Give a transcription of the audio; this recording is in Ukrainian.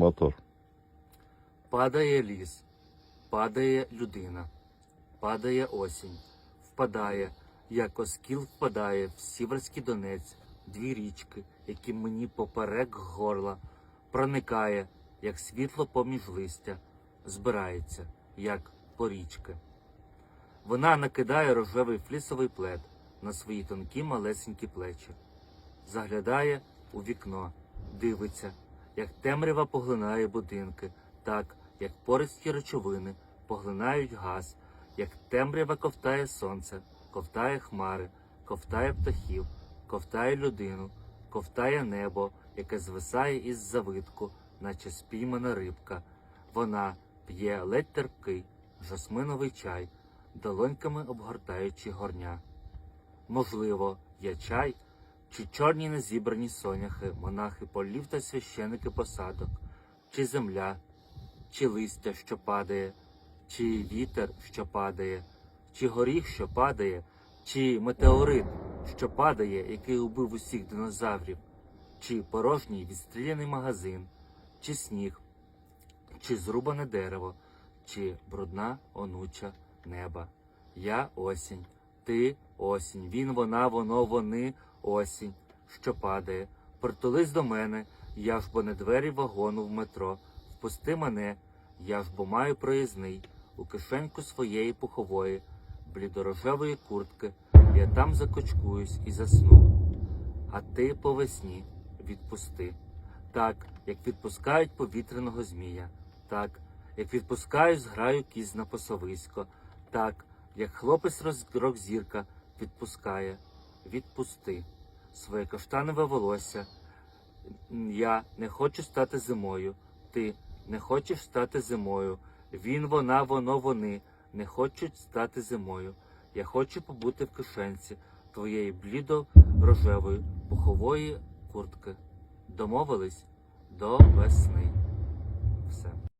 Мотор. Падає ліс, падає людина, падає осінь, впадає, як оскіл впадає в Сіверський Донець, дві річки, які мені поперек горла, проникає, як світло поміж листя, збирається, як порічки. Вона накидає рожевий флісовий плед на свої тонкі малесенькі плечі, заглядає у вікно, дивиться, як темрява поглинає будинки, так, як пористі речовини поглинають газ, як темрява ковтає сонце, ковтає хмари, ковтає птахів, ковтає людину, ковтає небо, яке звисає із завитку, наче спіймана рибка. Вона п'є ледь терпкий жасминовий чай, долоньками обгортаючи горня. Можливо, є чай, чи чорні незібрані соняхи, монахи полів та священики посадок, чи земля, чи листя, що падає, чи вітер, що падає, чи горіх, що падає, чи метеорит, що падає, який убив усіх динозаврів, чи порожній відстріляний магазин, чи сніг, чи зрубане дерево, чи брудна онуча неба. Я осінь, ти осінь, він, вона, воно, вони осінь, що падає. Притулись до мене, я ж бо не двері вагону в метро. Впусти мене, я ж бо маю проїзний, у кишеньку своєї пухової, блідорожевої куртки, я там закочкуюсь і засну. А ти по весні відпусти. Так, як відпускають повітряного змія, так, як відпускають зграю кіз на пасовисько, так, як хлопець розгрок зірка відпускає, відпусти своє каштанове волосся. Я не хочу стати зимою. Ти не хочеш стати зимою. Він, вона, воно, вони не хочуть стати зимою. Я хочу побути в кишенці твоєї блідо-рожевої пухової куртки. Домовились до весни. Все.